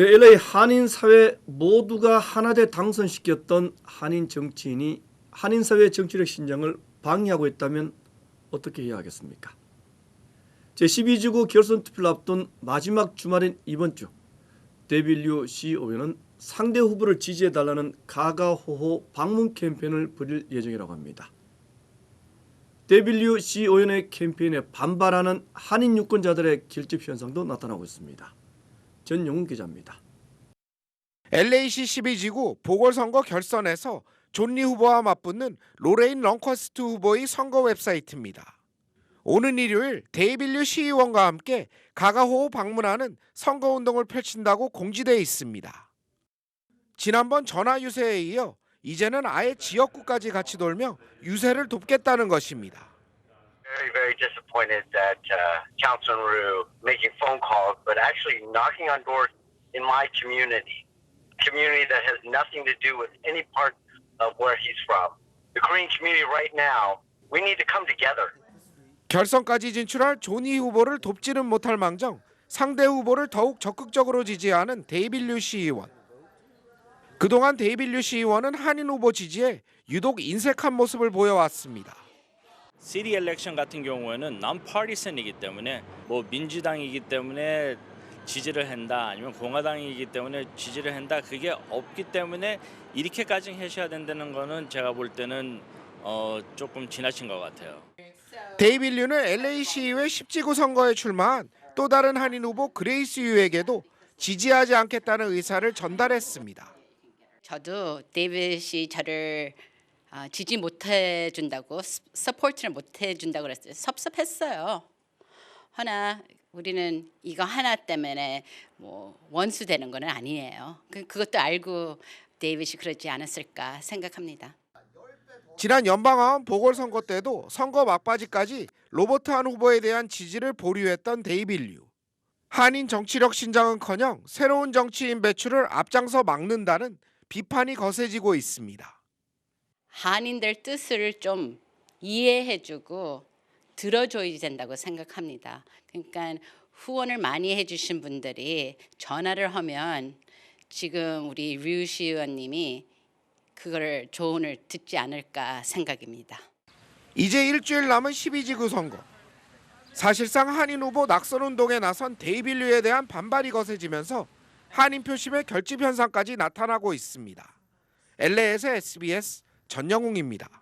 네, LA 한인 사회 모두가 하나돼 당선시켰던 한인 정치인이 한인 사회 정치력 신장을 방해하고 있다면 어떻게 해야 하겠습니까? 제12지구 결선 투표를 앞둔 마지막 주말인 이번 주 데빌류 CEO는 상대 후보를 지지해 달라는 가가호호 방문 캠페인을 벌일 예정이라고 합니다. 데빌류 CEO의 캠페인에 반발하는 한인 유권자들의 결집 현상도 나타나고 있습니다. 전용훈 기자입니다. LA시 12지구 보궐선거 결선에서 존리 후보와 맞붙는 로레인 런커스트 후보의 선거 웹사이트입니다. 오는 일요일 데이빌류 시의원과 함께 가가호호 방문하는 선거운동을 펼친다고 공지되어 있습니다. 지난번 전화 유세에 이어 이제는 아예 지역구까지 같이 돌며 유세를 돕겠다는 것입니다. Very, very disappointed that uh, Councilman Rue making phone calls, but actually knocking on doors in my community, community that has nothing to do with any part of where he's from. The Korean community right now, we need to come together. 결선까지 진출할 조니 후보를 돕지는 못할 망정 상대 후보를 더욱 적극적으로 지지하는 데이빌류 시의원. 그동안 데이빌류 시의원은 한인 후보 지지에 유독 인색한 모습을 보여왔습니다. 시리 엘렉션 같은 경우에는 non-partisan이기 때문에 뭐 민주당이기 때문에 지지를 한다 아니면 공화당이기 때문에 지지를 한다 그게 없기 때문에 이렇게까지 하셔야 된다는 거는 제가 볼 때는 어 조금 지나친 것 같아요. 데이빌 류는 LA 시의회 10지구 선거에 출마한 또 다른 한인 후보 그레이스 유에게도 지지하지 않겠다는 의사를 전달했습니다. 저도 데이빗이 저를 아, 지지 못해 준다고 서포트를 못해 준다고 그랬어요. 섭섭했어요. 허나 우리는 이거 하나 때문에 뭐 원수 되는 거는 아니에요. 그, 그것도 알고 데이빗이 그러지 않았을까 생각합니다. 지난 연방하원 보궐선거 때도 선거 막바지까지 로버트 한 후보에 대한 지지를 보류했던 데이빌류. 한인 정치력 신장은커녕 새로운 정치인 배출을 앞장서 막는다는 비판이 거세지고 있습니다. 한인들 뜻을 좀 이해해주고 들어줘야 된다고 생각합니다. 그러니까 후원을 많이 해주신 분들이 전화를 하면 지금 우리 류시 의원님이 그거를 조언을 듣지 않을까 생각입니다. 이제 일주일 남은 12지구 선거. 사실상 한인 후보 낙선 운동에 나선 데이빌류에 대한 반발이 거세지면서 한인 표심의 결집 현상까지 나타나고 있습니다. LA에서 SBS 전영웅입니다.